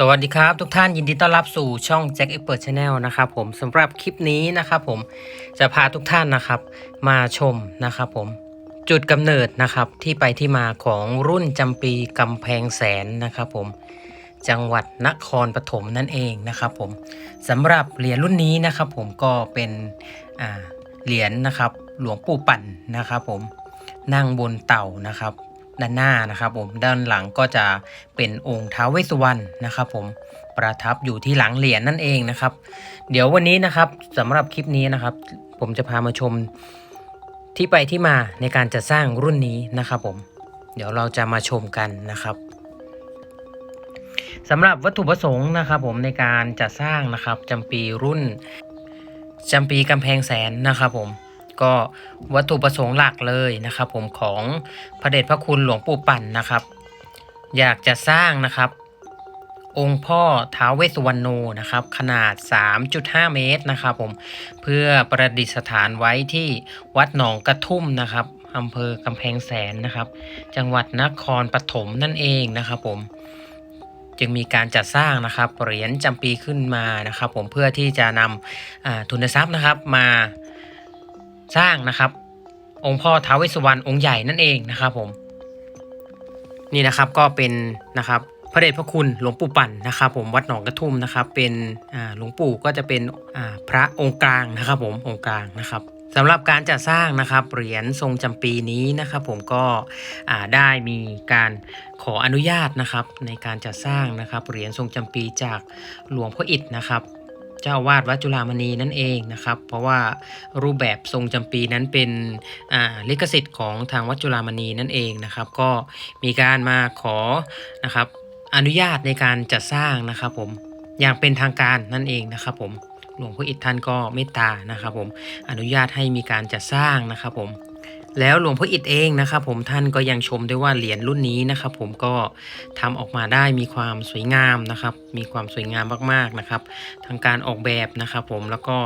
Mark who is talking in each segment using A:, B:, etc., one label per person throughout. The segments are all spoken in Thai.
A: สวัสดีครับ ทุกท่านยินดีต้อนรับสู่ช่อง Jack Expert Channel นะครับผมสำหรับคลิปนี้นะครับผมจะพาทุกท่านนะครับมาชมนะครับผมจุดกำเนิดนะครับที่ไปที่มาของรุ่นจำปีกำแพงแสนนะครับผมจังหวัดนครปฐมนั่นเองนะครับผมสำหรับเหรียญรุ่นนี้นะครับผมก็เป็นเหรียญนะครับหลวงปู่ปั่นนะครับผมนั่งบนเต่านะครับ ด้านหน้านะครับผมด้านหลังก็จะเป็นองค์ท้าวเวสสุวรรณนะครับผมประทับอยู่ที่หลังเหรียญนั่นเองนะครับ เดี๋ยววันนี้นะครับสำหรับคลิปนี้นะครับ ผมจะพามาชมที่ไปที่มาในการจัดสร้างรุ่นนี้นะครับผมเดี๋ยวเราจะมาชมกันนะครับสำหรับวัตถุประสงค์นะครับผมในการจัดสร้างนะครับจำปีรุ่นจำปีกำแพงแสนนะครับผม ก็วัตถุประสงค์หลักเลยนะครับ ผมของพระเดชพระคุณหลวงปู่ปั่นนะครับ อยากจะสร้างนะครับ องค์พ่อท้าวเวสสุวรรณโนนะครับ ขนาด 3.5 เมตรนะครับ ผมเพื่อประดิษฐานไว้ที่วัดหนองกระทุ่มนะครับอำเภอกำแพงแสนนะครับ จังหวัดนครปฐมนั่นเองนะครับผมจึงมีการจัดสร้างนะครับเหรียญจำปีขึ้นมานะครับ ผมเพื่อที่จะนำทุนทรัพย์นะครับมา สร้างนะครับ องค์พ่อท้าวเวสสุวรรณองค์ใหญ่นั่นเองนะครับผม นี่นะครับก็เป็นนะครับพระเดชพระคุณหลวงปู่ปั่นนะครับผมวัดหนองกระทุ่มนะครับ เป็นหลวงปู่ก็จะเป็นพระองค์กลางนะครับผมองค์กลางนะครับสำหรับการจัดสร้างนะครับเหรียญทรงจำปีนี้นะครับ ผมก็ได้มีการขออนุญาตนะครับ ในการจัดสร้างนะครับเหรียญทรงจำปีจากหลวงพ่ออิฐนะครับ เจ้าวาดวัดจุฬามณีนั่นเองนะครับ เพราะว่ารูปแบบทรงจำปีนั้นเป็นลิขสิทธิ์ของทางวัดจุฬามณีนั่นเองนะครับ ก็มีการมาขอนะครับอนุญาตในการจัดสร้างนะครับผมอย่างเป็นทางการนั่นเองนะครับผมหลวงพ่ออิฐท่านก็เมตตานะครับผมอนุญาตให้มีการจัดสร้างนะครับผม แล้วหลวงพ่ออิฐเองนะครับผมท่านก็ยังชมด้วยว่าเหรียญรุ่นนี้นะครับผมก็ทำออกมาได้มีความสวยงามนะครับ มีความสวยงามมากๆนะครับทางการออกแบบนะครับผมแล้วก็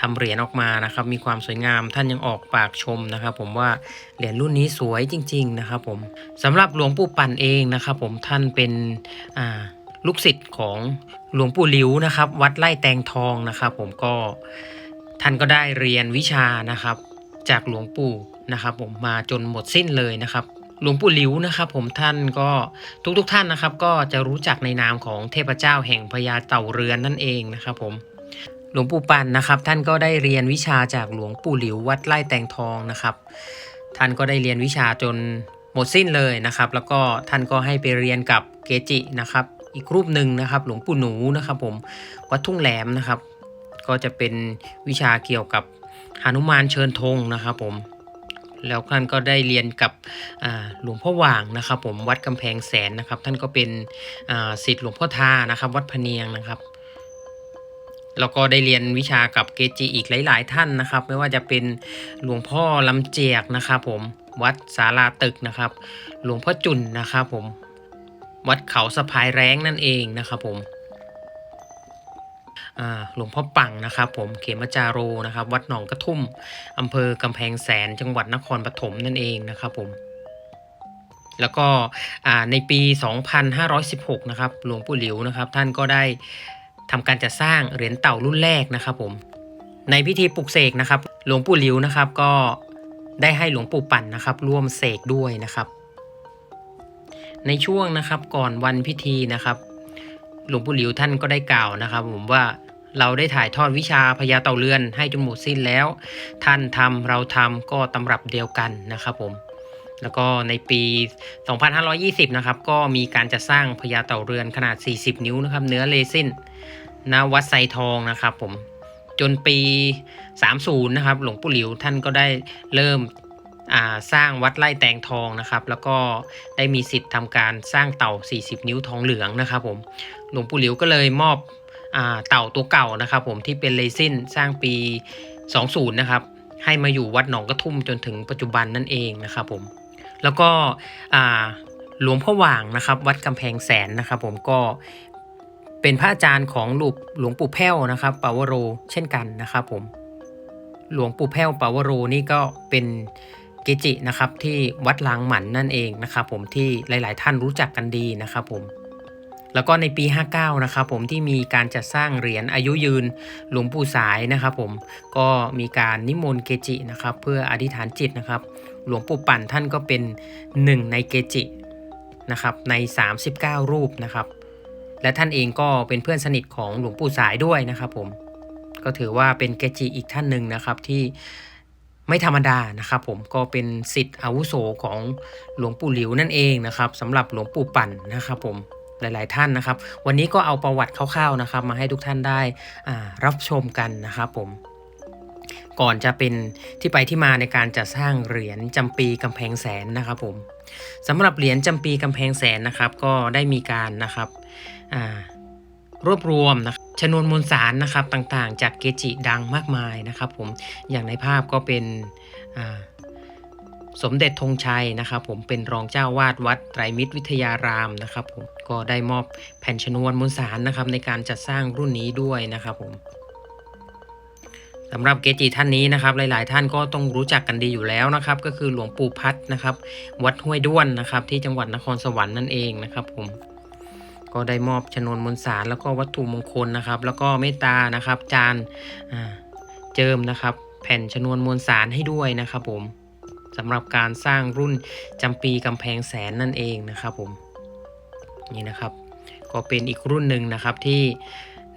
A: ทำเหรียญออกมานะครับมีความสวยงามท่านยังออกปากชมนะครับ ผมว่าเหรียญรุ่นนี้สวยจริง ๆนะครับผมสำหรับหลวงปู่ปั่นเองนะครับผมท่านเป็นอ่าลูกศิษย์ของหลวงปู่หลิวนะครับ วัดไร่แตงทองนะครับ ผมก็ท่านก็ได้เรียนวิชานะครับ จากหลวงปู่ นะครับผมมาจนหมดสิ้นเลยนะครับหลวงปู่หลิวนะครับผมท่านก็ทุกๆทท่านนะครับ ก็จะรู้จักในนามของเทพเจ้าแห่งพญาเต่าเรือนนั่นเองนะครับผมหลวงปู่ปันนะครับ ท่านก็ได้เรียนวิชาจากหลวงปู่หลิววัดไร่แตงทองนะครับ ท่านก็ได้เรียนวิชาจนหมดสิ้นเลยนะครับ แล้วก็ท่านก็ให้ไปเรียนกับเกจินะครับ อีกรูปหนึ่งนะครับ หลวงปู่หนูนะครับ ผมวัดทุ่งแหลมนะครับ ก็จะเป็นวิชาเกี่ยวกับหนุมานเชิญธงนะครับ ผม แล้วท่านก็ได้เรียนกับหลวงพ่อหว่างนะครับ ผมวัดกำแพงแสนนะครับ ท่านก็เป็นศิษย์หลวงพ่อทานะครับ วัดพะเนียงนะครับแล้วก็ได้เรียนวิชากับเกจิอีกหลาย ๆ ท่านนะครับ ไม่ว่าจะเป็นหลวงพ่อลำเจียกนะครับ ผมวัดศาลาตึกนะครับ หลวงพ่อจุนนะครับ ผมวัดเขาสะพายแร้งนั่นเองนะครับ ผม หลวงพ่อปังนะครับ ผมเขมจาโรนะครับ วัดหนองกระทุ่มอำเภอกำแพงแสนจังหวัดนครปฐมนั่นเองนะครับผมแล้วก็อ่าในปี 2516 นะครับ หลวงปู่หลิวนะครับ ท่านก็ได้ทำการจัดสร้างเหรียญเต่ารุ่นแรกนะครับผม ในพิธีปลุกเสกนะครับ หลวงปู่หลิวนะครับก็ได้ให้หลวงปู่ปั่นนะครับ ร่วมเสกด้วยนะครับ ในช่วงนะครับก่อนวันพิธีนะครับ หลวงปู่หลิวท่านก็ได้กล่าวนะครับ ผมว่า เราได้ถ่ายทอดวิชาพญาเต่าเรือนให้จนหมดสิ้นแล้ว ท่านทำเราทำก็ตำรับเดียวกันนะครับผมแล้วก็ในปี 2520 นะครับ ก็มีการจัดสร้างพญาเต่าเรือนขนาด 40 นิ้วนะครับ เนื้อเลซินณวัดไซทองนะครับผม จนปี 30 นะครับ หลวงปู่หลิวท่านก็ได้เริ่มสร้างวัดไร่แตงทองนะครับ แล้วก็ได้มีสิทธิ์ทำการสร้างเต่า 40 นิ้วทองเหลืองนะครับผม หลวงปู่หลิวก็เลยมอบ เต่าตัวเก่านะครับ ผมที่เป็นเลซินสร้างปี 20 นะครับ ให้มาอยู่วัดหนองกระทุ่มจนถึงปัจจุบันนั่นเองนะครับผมแล้วก็หลวงพ่อหว่างนะครับ วัดกำแพงแสนนะครับ ผมก็เป็นพระอาจารย์ของหลวงหลวงปู่แพ้วนะครับปาวโรเช่นกันนะครับผมหลวงปู่แพ้วปาวโรนี่ก็เป็นเกจินะครับที่วัดลางหมันนั่นเองนะครับ ผมที่หลาย ๆ ท่านรู้จักกันดีนะครับผม แล้วก็ในปี 59 นะครับผมที่มีการจัดสร้างเหรียญอายุยืนหลวงปู่สายนะครับผมก็มีการนิมนต์เกจินะครับเพื่ออธิษฐานจิตนะครับ หลวงปู่ปั่นท่านก็เป็นหนึ่งในเกจินะครับใน 39 รูปนะครับและท่านเองก็เป็นเพื่อนสนิทของหลวงปู่สายด้วยนะครับผมก็ถือว่าเป็นเกจิอีกท่านหนึ่งนะครับที่ไม่ธรรมดานะครับผมก็เป็นสิทธิ์อาวุโสของหลวงปู่หลิวนั่นเองนะครับสำหรับหลวงปู่ปั่นนะครับผม หลาย ๆ ท่านนะครับ วันนี้ก็เอาประวัติคร่าว ๆ นะครับ มาให้ทุกท่านได้รับชมกันนะครับผมก่อนจะเป็นที่ไปที่มาในการจัดสร้างเหรียญจำปีกำแพงแสนนะครับผมสำหรับเหรียญจำปีกำแพงแสนนะครับ ก็ได้มีการนะครับรวบรวมนะชนวนมวลสารนะครับต่างๆ จากเกจิดังมากมายนะครับ ผมอย่างในภาพก็เป็นสมเด็จธงชัยนะครับ ผมเป็นรองเจ้าวาดวัดไตรมิตรวิทยารามนะครับผม ก็ได้มอบแผ่นชนวนมวลสารนะครับในการจัดสร้างรุ่นนี้ด้วยนะครับผมสำหรับเกจิท่านนี้นะครับ หลาย ๆ ท่านก็ต้องรู้จักกันดีอยู่แล้วนะครับ ก็คือหลวงปู่พัดนะครับ วัดห้วยด้วนนะครับ ที่จังหวัดนครสวรรค์นั่นเองนะครับผมก็ได้มอบชนวนมวลสารแล้วก็วัตถุมงคลนะครับ แล้วก็เมตตานะครับ จานเจิมนะครับ แผ่นชนวนมวลสารให้ด้วยนะครับผมสำหรับการสร้างรุ่นจำปีกำแพงแสนนั่นเองนะครับผม นี่นะครับ ก็เป็นอีกรุ่นหนึ่งนะครับที่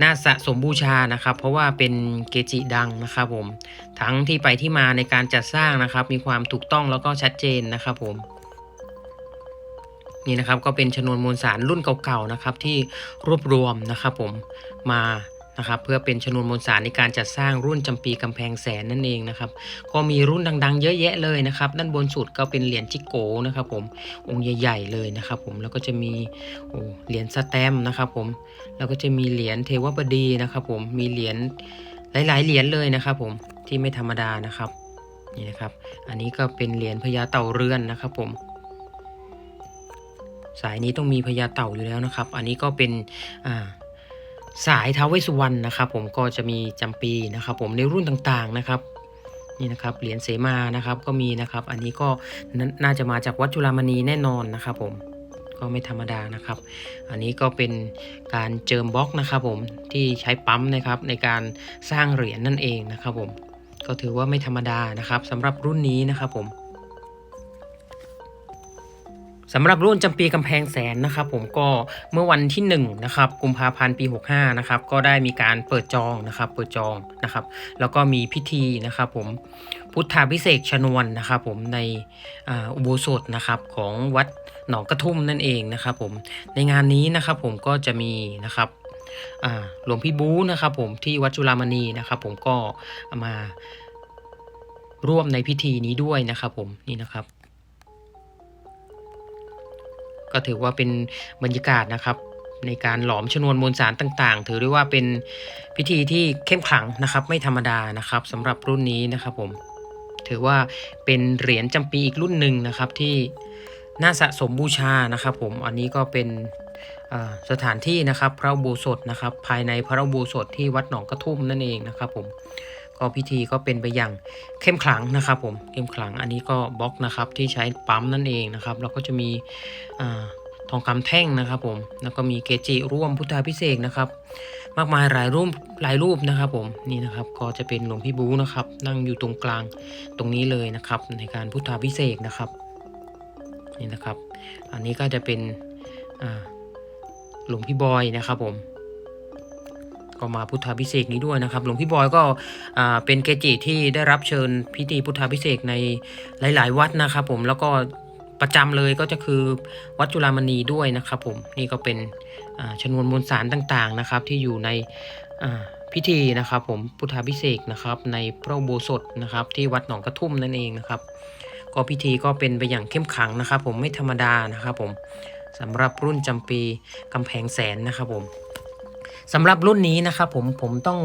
A: น่าสะสมบูชานะครับ เพราะว่าเป็นเกจิดังนะครับผมทั้งที่ไปที่มาในการจัดสร้างนะครับ มีความถูกต้องแล้วก็ชัดเจนนะครับผมนี่นะครับก็เป็นชนวนมวลสารรุ่นเก่าๆนะครับที่รวบรวมนะครับผมมา นะครับเพื่อเป็นชนวนมวลสารในการจัดสร้างรุ่นจำปีกำแพงแสนนั่นเองนะครับก็มีรุ่นดังๆ เยอะแยะเลยนะครับด้านบนสุดก็เป็นเหรียญจิโกนะครับผมองค์ใหญ่ ๆ เลยนะครับผมแล้วก็จะมีโอ้เหรียญสแตม์นะครับผมแล้วก็จะมีเหรียญเทวบดีนะครับผมมีเหรียญหลาย ๆ เหรียญเลยนะครับผมที่ไม่ธรรมดานะครับนี่นะครับ อันนี้ก็เป็นเหรียญพญาเต่าเรือนนะครับผมสายนี้ต้องมีพญาเต่าอยู่แล้วนะครับ อันนี้ก็เป็นอ่า สายท้าวเวสุวรรณนะครับ ผมก็จะมีจำปีนะครับ ผมในรุ่นต่างๆนะครับนี่นะครับเหรียญเสมานะครับก็มีนะครับ อันนี้ก็นน่าจะมาจากวัดจุฬามณีแน่นอนนะครับ ผมก็ไม่ธรรมดานะครับ อันนี้ก็เป็นการเจิมบล็อกนะครับ ผมที่ใช้ปั๊มนะครับในการสร้างเหรียญนั่นเองนะครับ ผมก็ถือว่าไม่ธรรมดานะครับสำหรับรุ่นนี้นะครับผม สำหรับรุ่นจำปีกำแพงแสนนะครับผมก็เมื่อวันที่1นะครับกุมภาพันธ์ปี 65นะครับก็ได้มีการเปิดจองนะครับเปิดจองนะครับ แล้วก็มีพิธีนะครับผมพุทธาพิเศษชนวนนะครับผมในอุโบสถนะครับของวัดหนองกระทุ่มนั่นเองนะครับผมในงานนี้นะครับผมก็จะมีนะครับหลวงพี่บูนะครับผมที่วัดจุฬามณีนะครับผมก็มาร่วมในพิธีนี้ด้วยนะครับผมนี่นะครับ ก็ถือว่าเป็นบรรยากาศนะครับ ในการหลอมชนวนมวลสารต่างๆ ถือได้ว่าเป็นพิธีที่เข้มขลังนะครับ ไม่ธรรมดานะครับสำหรับรุ่นนี้นะครับผมถือว่าเป็นเหรียญจำปีอีกรุ่นหนึ่งนะครับที่น่าสะสมบูชานะครับ ผมอันนี้ก็เป็นสถานที่นะครับ พระโบสถนะครับ ภายในพระโบสถที่วัดหนองกระทุ่มนั่นเองนะครับผม ก็พิธีก็เป็นไปอย่างเข้มขลังนะครับผมเข้มขลังอันนี้ก็บล็อกนะครับที่ใช้ปั๊มนั่นเองนะครับแล้วก็จะมีอทองคำแท่งนะครับผมแล้วก็มีเกจิร่วมพุทธาพิเศษนะครับ มากมายหลายรูปหลายรูปนะครับผมนี่นะครับก็จะเป็นหลวงพี่บูนะครับ นั่งอยู่ตรงกลางตรงนี้เลยนะครับ ในการพุทธาพิเศษนะครับนี่นะครับ อันนี้ก็จะเป็นหลวงพี่บอยนะครับผม ก็มาพุทธาพิเศษนี้ด้วยนะครับ หลวงพี่บอยก็เป็นเกจิที่ได้รับเชิญพิธีพุทธาพิเศษในหลาย ๆ วัดนะครับ ผมแล้วก็ประจำเลยก็จะคือวัดจุฬามณีด้วยนะครับผมนี่ก็เป็นชนวนมวลสารต่างๆนะครับ ที่อยู่ในพิธีนะครับ ผมพุทธาพิเศษนะครับในพระโบสถนะครับ ที่วัดหนองกระทุ่มนั่นเองนะครับ ก็พิธีก็เป็นไปอย่างเข้มขังนะครับ ผมไม่ธรรมดานะครับ ผมสำหรับรุ่นจำปีกำแพงแสนนะครับผม สำหรับรุ่นนี้นะครับผมผมต้อง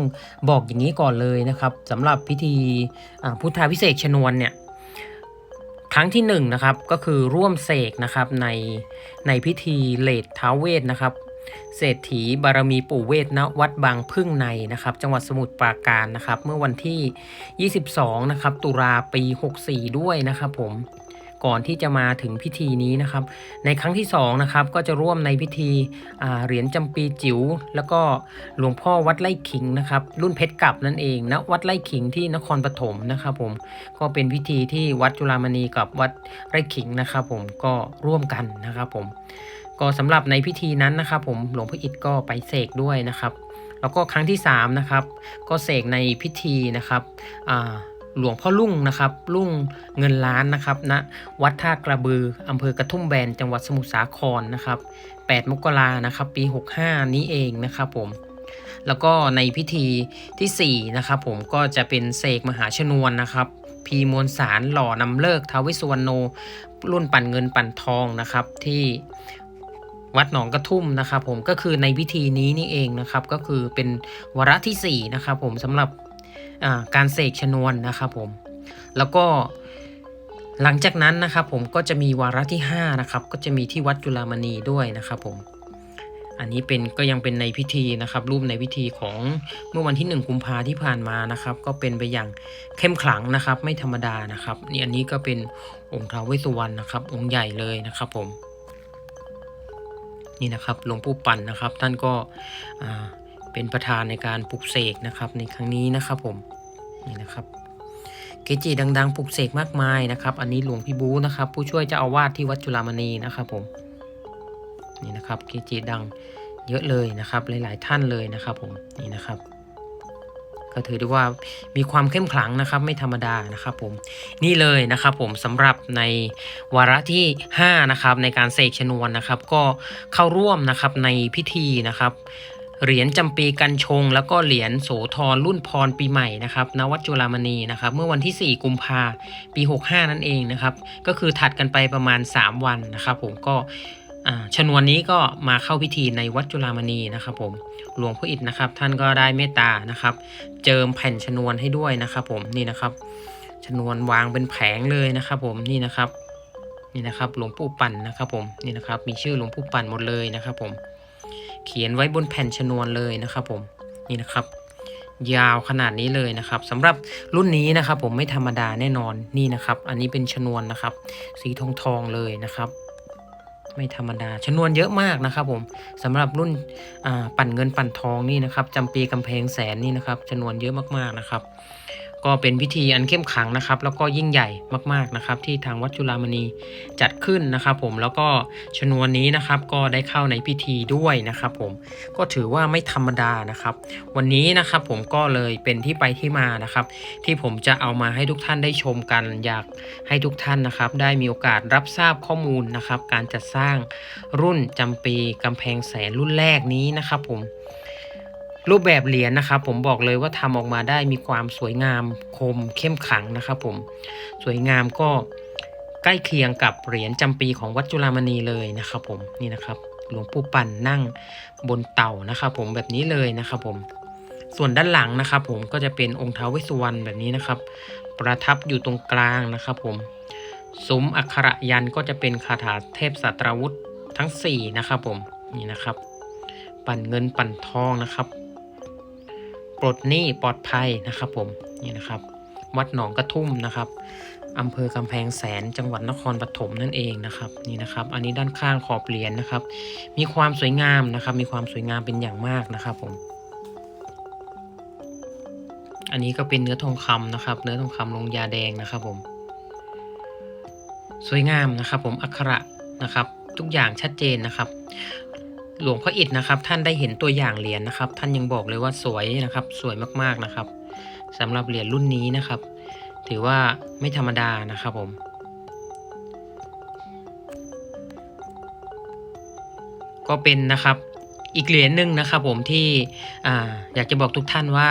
A: บอกอย่างนี้ก่อนเลยนะครับสำหรับพิธีพุทธาพิเศษชนวนเนี่ยครั้งที่1นงนะครับก็คือร่วมเสกนะครับในในพิธีเลดท้าเวทนะครับเศรษฐีบารมีปู่เวทณวัดบางพึ่งในนะครับ จังหวัดสมุทรปราการนะครับ เมื่อวันที่ 22 นะครับ ตุลาปี 64 ด้วยนะครับผม ก่อนที่จะมาถึงพิธีนี้นะครับ ในครั้งที่สองนะครับก็จะร่วมในพิธีเหรียญจำปีจิ๋วแล้วก็หลวงพ่อวัดไร่ขิงนะครับรุ่นเพชรกลับนั่นเองณวัดไร่ขิงที่นครปฐมนะครับผมก็เป็นพิธีที่วัดจุฬามณีกับวัดไร่ขิงนะครับผมก็ร่วมกันนะครับผมก็สำหรับในพิธีนั้นนะครับผมหลวงพ่ออิฐก็ไปเสกด้วยนะครับ แล้วก็ครั้งที่3นะครับก็เสกในพิธีนะครับอ่า หลวงพ่อลุ่งนะครับลุ่งเงินล้านนะครับณวัดท่ากระบืออำเภอกระทุ่มแบนจังหวัดสมุทรสาครนะครับ 8 มกรานะครับ ปี 65 นี้เองนะครับผมแล้วก็ในพิธีทีสี่4นะครับผมก็จะเป็นเสกมหาชนวนนะครับ พีมวลสารหล่อนำเลิกทาวเวสสุวรรณโน รุ่นปั่นเงินปั่นทองนะครับที่วัดหนองกระทุ่มนะครับ ผมก็คือในพิธีนี้นี่เองนะครับ ก็คือเป็นวาระที่4นะครับผมสำหรับ การเสกชนวนนะครับผม แล้วก็หลังจากนั้นนะครับผมก็จะมีวาระที่5นะครับก็จะมีที่วัดจุฬามณีด้วยนะครับผม อันนี้เป็นก็ยังเป็นในพิธีนะครับ รูปในพิธีของเมื่อวันที่1กุมภาที่ผ่านมานะครับ ก็เป็นไปอย่างเข้มขลังนะครับ ไม่ธรรมดานะครับนี่อันนี้ก็เป็นองค์ท้าวเวสสุวรรณนะครับ องค์ใหญ่เลยนะครับผมนี่นะครับหลวงปู่ปั่นนะครับ ท่านก็ เป็นประธานในการปลุกเสกนะครับในครั้งนี้นะครับผมนี่นะครับเกจิดังๆปลุกเสกมากมายนะครับ อันนี้หลวงพี่บูนะครับ ผู้ช่วยเจ้าอาวาสที่วัดจุฬามณีนะครับผมนี่นะครับเกจิดังเยอะเลยนะครับ หลายๆท่านเลยนะครับผมนี่นะครับ ก็ถือได้ว่ามีความเข้มขลังนะครับ ไม่ธรรมดานะครับผมนี่เลยนะครับผมสำหรับในวาระที่ 5 นะครับ ในการเสกชนวนนะครับ ก็เข้าร่วมนะครับในพิธีนะครับ เหรียญจำปีกันชง แล้วก็เหรียญโสธรรุ่นพรปีใหม่นะครับณวัดจุฬามณีนะครับ เมื่อวันที่ 4 กุมภาปี 65 นั่นเองนะครับ ก็คือถัดกันไปประมาณ 3 วันนะครับ ผมก็อ่าชนวนนี้ก็มาเข้าพิธีในวัดจุฬามณีนะครับผมหลวงพ่ออิฐนะครับ ท่านก็ได้เมตตานะครับ เจิมแผ่นชนวนให้ด้วยนะครับผมนี่นะครับชนวนวางเป็นแผงเลยนะครับ ผมนี่นะครับนี่นะครับหลวงปู่ปั่นนะครับผมนี่นะครับมีชื่อหลวงปู่ปั่นหมดเลยนะครับผม เขียนไว้บนแผ่นชนวนเลยนะครับผมนี่นะครับ ยาวขนาดนี้เลยนะครับสำหรับรุ่นนี้นะครับ ผมไม่ธรรมดาแน่นอนนี่นะครับ อันนี้เป็นชนวนนะครับ สีทองทองเลยนะครับ ไม่ธรรมดาชนวนเยอะมากนะครับ ผมสำหรับรุ่นปั่นเงินปั่นทองนี่นะครับจำปีกำแพงแสนนี่นะครับชนวนเยอะมากๆนะครับ ก็เป็นพิธีอันเข้มขังนะครับ แล้วก็ยิ่งใหญ่มากๆนะครับ ที่ทางวัดจุฬามณีจัดขึ้นนะครับ ผมแล้วก็ชนวนนี้นะครับ ก็ได้เข้าในพิธีด้วยนะครับ ผมก็ถือว่าไม่ธรรมดานะครับ วันนี้นะครับ ผมก็เลยเป็นที่ไปที่มานะครับ ที่ผมจะเอามาให้ทุกท่านได้ชมกันอยากให้ทุกท่านนะครับ ได้มีโอกาสรับทราบข้อมูลนะครับ การจัดสร้างรุ่นจำปีกำแพงแสนรุ่นแรกนี้นะครับ ผม รูปแบบเหรียญนะครับ ผมบอกเลยว่าทำออกมาได้มีความสวยงามคมเข้มขังนะครับ ผมสวยงามก็ใกล้เคียงกับเหรียญจำปีของวัดจุฬามณีเลยนะครับ ผมนี่นะครับ หลวงปู่ปั่นนั่งบนเต่านะครับ ผมแบบนี้เลยนะครับ ผมส่วนด้านหลังนะครับ ผมก็จะเป็นองค์ท้าวเวสสุวรรณแบบนี้นะครับ ประทับอยู่ตรงกลางนะครับ ผมซุ้มอักขระยันก็จะเป็นคาถาเทพสัตราวุธทั้ง 4 นะครับ ผมนี่นะครับ ปั่นเงินปั่นทองนะครับ ปลดหนี้ปลอดภัยนะครับผมนี่นะครับ วัดหนองกระทุ่มนะครับอำเภอกำแพงแสนจังหวัดนครปฐมนั่นเองนะครับนี่นะครับ อันนี้ด้านข้างขอบเหรียญนะครับ มีความสวยงามนะครับ มีความสวยงามเป็นอย่างมากนะครับผม อันนี้ก็เป็นเนื้อทองคำนะครับ เนื้อทองคำลงยาแดงนะครับผม สวยงามนะครับ ผมอักขระนะครับ ทุกอย่างชัดเจนนะครับ หลวงพ่ออิฐนะครับ ท่านได้เห็นตัวอย่างเหรียญนะครับ ท่านยังบอกเลยว่าสวยนะครับ สวยมากๆนะครับสำหรับเหรียญรุ่นนี้นะครับ ถือว่าไม่ธรรมดานะครับผมก็เป็นนะครับอีกเหรียญหนึ่งนะครับผมที่อ่าอยากจะบอกทุกท่านว่า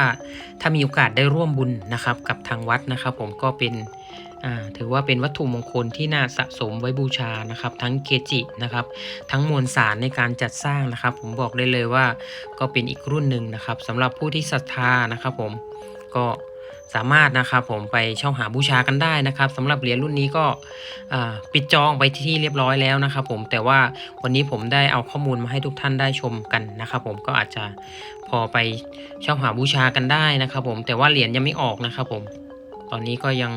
A: ถ้ามีโอกาสได้ร่วมบุญนะครับ กับทางวัดนะครับ ผมก็เป็น ถือว่าเป็นวัตถุมงคลที่น่าสะสมไว้บูชานะครับ ทั้งเกจินะครับ ทั้งมวลสารในการจัดสร้างนะครับ ผมบอกได้เลยว่าก็เป็นอีกรุ่นหนึ่งนะครับสำหรับผู้ที่ศรัทธานะครับผมก็สามารถนะครับผมไปเช่าหาบูชากันได้นะครับสำหรับเหรียญรุ่นนี้ก็ปิดจองไปที่เรียบร้อยแล้วนะครับผมแต่ว่าวันนี้ผมได้เอาข้อมูลมาให้ทุกท่านได้ชมกันนะครับผมก็อาจจะพอไปเช่าหาบูชากันได้นะครับผมแต่ว่าเหรียญยังไม่ออกนะครับผมตอนนี้ก็ยัง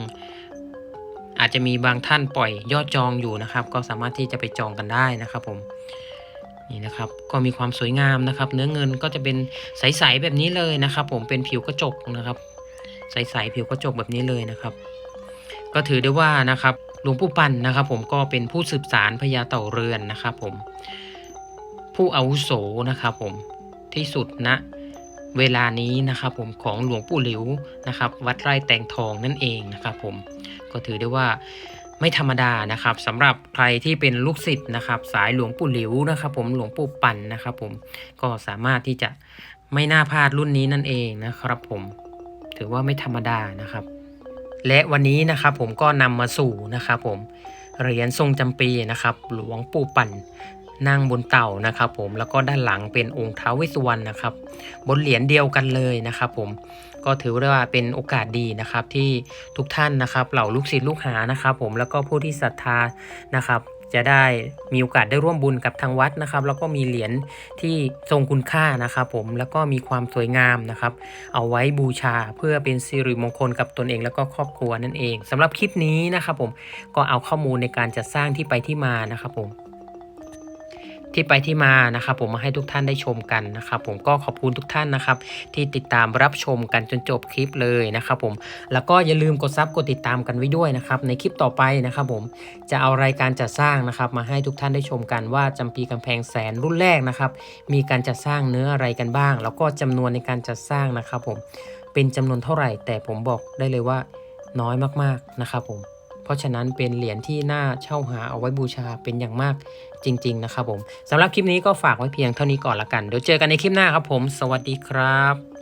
A: อาจจะมีบางท่านปล่อยยอดจองอยู่นะครับ ก็สามารถที่จะไปจองกันได้นะครับผมนี่นะครับก็มีความสวยงามนะครับ เนื้อเงินก็จะเป็นใสๆแบบนี้เลยนะครับ ผมเป็นผิวกระจกนะครับ ใสๆผิวกระจกแบบนี้เลยนะครับ ก็ถือได้ว่านะครับหลวงปู่ปันนะครับ ผมก็เป็นผู้สืบสารพญาเต่าเรือนนะครับ ผมผู้อาวุโสนะครับ ผมที่สุดณเวลานี้นะครับ ผมของหลวงปู่หลิวนะครับ วัดไร่แตงทองนั่นเองนะครับ ผม ก็ถือได้ว่าไม่ธรรมดานะครับสำหรับใครที่เป็นลูกศิษย์นะครับ สายหลวงปู่หลิวนะครับ ผมหลวงปู่ปั่นนะครับผมก็สามารถที่จะไม่น่าพลาดรุ่นนี้นั่นเองนะครับ ผมถือว่าไม่ธรรมดานะครับ และวันนี้นะครับผมก็นำมาสู่นะครับ ผมเหรียญทรงจำปีนะครับ หลวงปู่ปั่นนั่งบนเต่านะครับ ผมแล้วก็ด้านหลังเป็นองค์ท้าวเวสสุวรรณนะครับ บนเหรียญเดียวกันเลยนะครับ ผม ก็ถือว่าเป็นโอกาสดีนะครับที่ทุกท่านนะครับเหล่าลูกศิษย์ลูกหานะครับผมแล้วก็ผู้ที่ศรัทธานะครับจะได้มีโอกาสได้ร่วมบุญกับทางวัดนะครับ แล้วก็มีเหรียญที่ทรงคุณค่านะครับผมแล้วก็มีความสวยงามนะครับ เอาไว้บูชาเพื่อเป็นสิริมงคลกับตนเองแล้วก็ครอบครัวนั่นเองสำหรับคลิปนี้นะครับผมก็เอาข้อมูลในการจัดสร้างที่ไปที่มานะครับผม ที่ไปที่มานะครับผมมาให้ทุกท่านได้ชมกันนะครับผมก็ขอบคุณทุกท่านนะครับที่ติดตามรับชมกันจนจบคลิปเลยนะครับผมแล้วก็อย่าลืมกดซับกดติดตามกันไว้ด้วยนะครับในคลิปต่อไปนะครับผมจะเอารายการจัดสร้างนะครับมาให้ทุกท่านได้ชมกันว่าจำปีกำแพงแสนรุ่นแรกนะครับมีการจัดสร้างเนื้ออะไรกันบ้าง แล้วก็จำนวนในการจัดสร้างนะครับผมเป็นจำนวนเท่าไหร่ แต่ผมบอกได้เลยว่าน้อยมากๆนะครับผมเพราะฉะนั้นเป็นเหรียญที่น่าเช่าหาเอาไว้บูชาเป็นอย่างมาก จริง ๆ นะครับผมสำหรับคลิปนี้ก็ฝากไว้เพียงเท่านี้ก่อนละกัน เดี๋ยวเจอกันในคลิปหน้าครับผม สวัสดีครับ